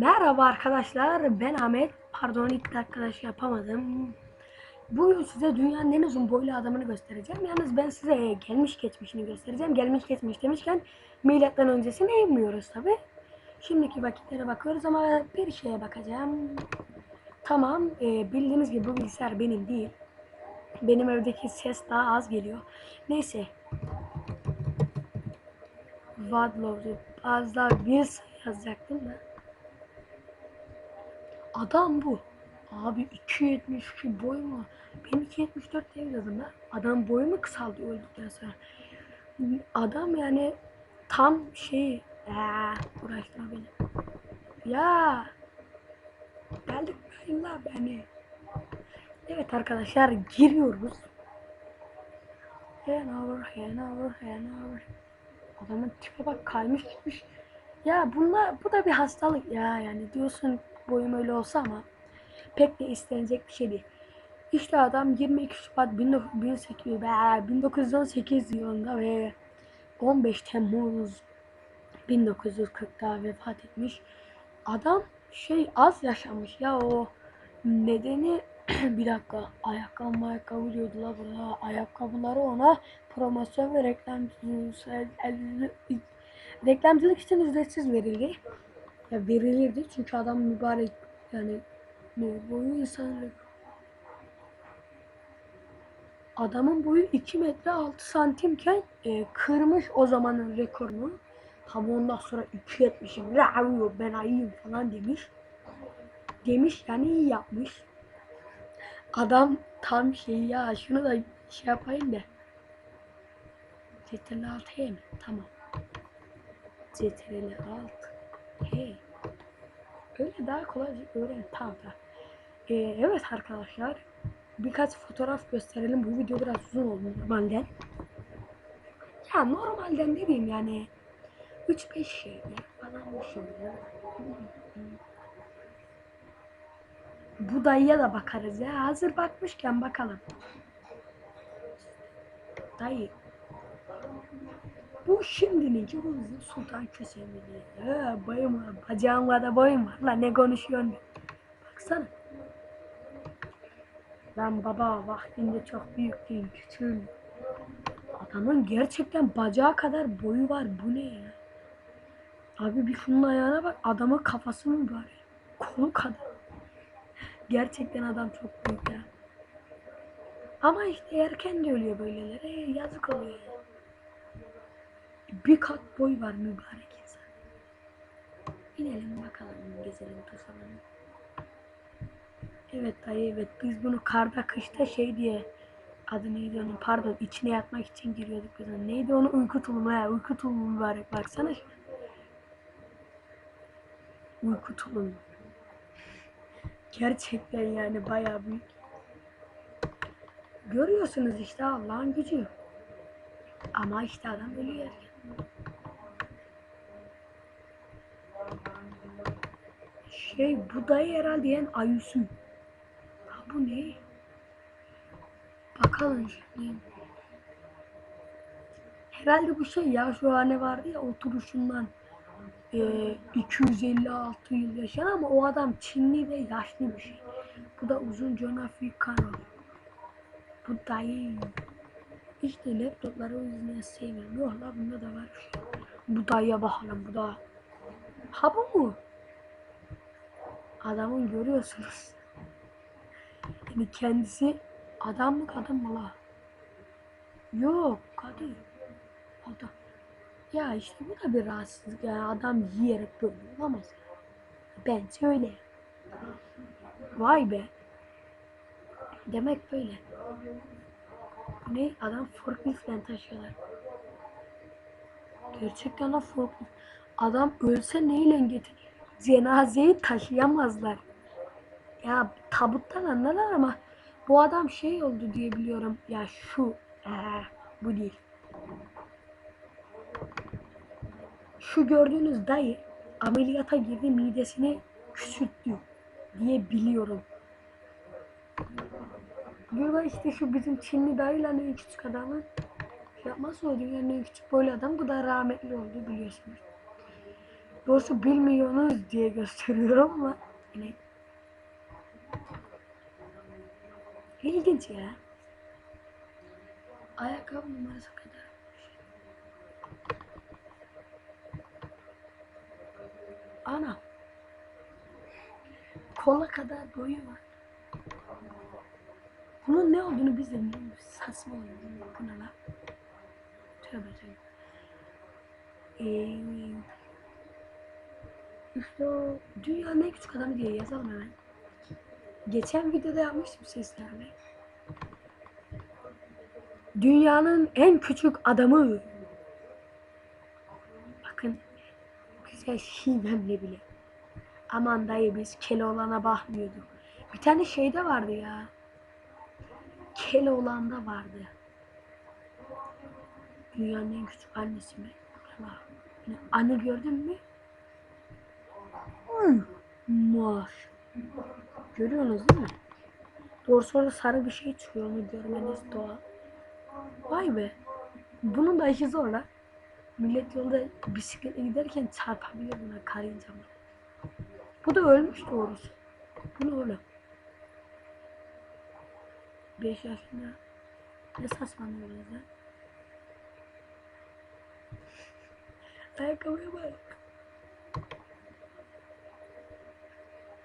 Merhaba arkadaşlar ben Ahmet. Pardon ilk arkadaş yapamadım. Bugün size dünyanın en uzun boylu adamını göstereceğim. Yalnız ben size gelmiş geçmişini göstereceğim. Gelmiş geçmiş demişken milattan öncesini bilmiyoruz tabi. Şimdiki vakitlere bakıyoruz ama bir şeye bakacağım. Tamam e, bildiğiniz gibi bu bilgisayar benim değil. Benim evdeki ses daha az geliyor. Neyse. Vadlov'du. Az daha bir yazacaktım da. Adam bu. Abi 2.72 boy mu? Ben 2.74 diye yazdım lan. Adam boyu mu kısaldı öldükten sonra? Adam yani tam şey eee uğraştırma beni. Ya geldik la beni. Evet arkadaşlar giriyoruz. Hanover, Hanover, Hanover. Adamın tipe bak kaymış gitmiş. Ya bunlar bu da bir hastalık ya yani diyorsun boyum öyle olsa ama pek de istenecek bir şey değil. İşte adam 22 Şubat 1918 be, 1918 yılında ve 15 Temmuz 1940'da vefat etmiş. Adam şey az yaşamış ya o nedeni bir dakika ayakkabı ayakkabı diyordu la burada ayakkabıları ona promosyon ve reklam reklamcılık için ücretsiz verildi ya verilirdi. Çünkü adam mübarek yani boyu insan Adamın boyu 2 metre 6 santimken e, kırmış o zamanın rekorunu. Tabi ondan sonra 2.70'im ra'ıyor ben ayıyım falan demiş. Demiş yani iyi yapmış. Adam tam şey ya şunu da şey yapayım da. Ctrl 6 mı? Tamam. Ctrl 6. Hey. Öyle daha kolay öğren. Tamam tamam. Ee, evet arkadaşlar. Birkaç fotoğraf gösterelim. Bu video biraz uzun oldu normalden. Ya normalden dediğim yani 3-5 şey falan. Şey Bu dayıya da bakarız ya. Hazır bakmışken bakalım. Dayı bu şimdinin Yavuz'un Sultan Kösemini. Ha, boyum var. Bacağım var da boyum var. Lan ne konuşuyorsun? Baksana. Ben baba vaktinde çok büyüktüm, küçüğüm. Adamın gerçekten bacağı kadar boyu var. Bu ne ya? Abi bir şunun ayağına bak. Adamın kafası mı var? Kolu kadar. Gerçekten adam çok büyük ya. Ama işte erken de ölüyor böyleleri. Yazık oluyor ya. Bir kat boy var mübarek insan. İnelim bakalım gezelim tosalalım. Evet dayı evet biz bunu karda kışta şey diye adı neydi onun pardon içine yatmak için giriyorduk biz ona. Neydi onu uyku tulumu ya uyku tulumu mübarek baksana şu. Uyku tulumu. Gerçekten yani bayağı büyük. Görüyorsunuz işte Allah'ın gücü. Ama işte adam ölüyor. Şey bu dayı herhalde yani Ayusu. Ha bu ne? Bakalım şimdi. Herhalde bu şey ya şu an ne vardı ya oturuşundan e, 256 yıl yaşayan ama o adam Çinli ve yaşlı bir şey. Bu da uzun John Africano. Bu dayı. İşte laptopları o yüzden sevmiyorum. Yok la bunda da var. Bu dayıya bakalım bu da. Ha bu mu? Adamın görüyorsunuz. Yani kendisi adam mı kadın mı la? Yok kadın. Adam. Ya işte bu da bir rahatsızlık yani adam yiyerek böyle olamaz. Bence öyle. Vay be. Demek böyle. Ne? Adam forkliftle taşıyorlar. Gerçekten lan forklift. Adam ölse neyle getir? Cenazeyi taşıyamazlar. Ya tabuttan anlarlar ama bu adam şey oldu diye biliyorum. Ya şu. Ee, bu değil. Şu gördüğünüz dayı ameliyata girdi midesini küçülttü diye biliyorum. Burada işte şu bizim Çinli dayıyla en küçük adamı şey yapmaz o dünyanın en küçük boylu adam bu da rahmetli oldu biliyorsunuz. Doğrusu bilmiyorsunuz diye gösteriyorum ama yine ilginç ya. Ayakkabı numarası kadar. Ana. Kola kadar boyu var. Bunun ne olduğunu biz de. Saçma oluyor. Bu ne lan? Tövbe tövbe. Ee, işte o dünyanın en küçük adamı diye yazalım hemen. Geçen videoda yapmıştım seslerle. Dünyanın en küçük adamı. Bakın güzel şivemle bile. Aman dayı biz Keloğlan'a bakmıyorduk. Bir tane şeyde vardı ya. Keloğlan'da vardı. Dünyanın en küçük annesi mi? Yine Anı gördün mü? Hı. Maş. Görüyorsunuz değil mi? Doğrusu orada sarı bir şey çıkıyor onu görmeniz doğal. Vay be. Bunun da işi zor lan. Millet yolda bisikletle giderken çarpabilir buna karınca mı? Bu da ölmüş doğrusu. Bu ne oğlum? 5 yaşında ne saçmalıyoruz lan? Ayakkabıya bak.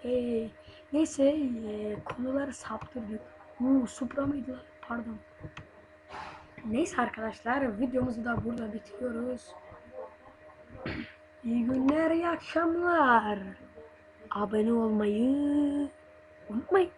Ee, neyse ee, konuları saptırdık. Uuu Supra mıydı lan? Pardon. Neyse arkadaşlar videomuzu da burada bitiriyoruz. İyi günler, iyi akşamlar. Abone olmayı unutmayın.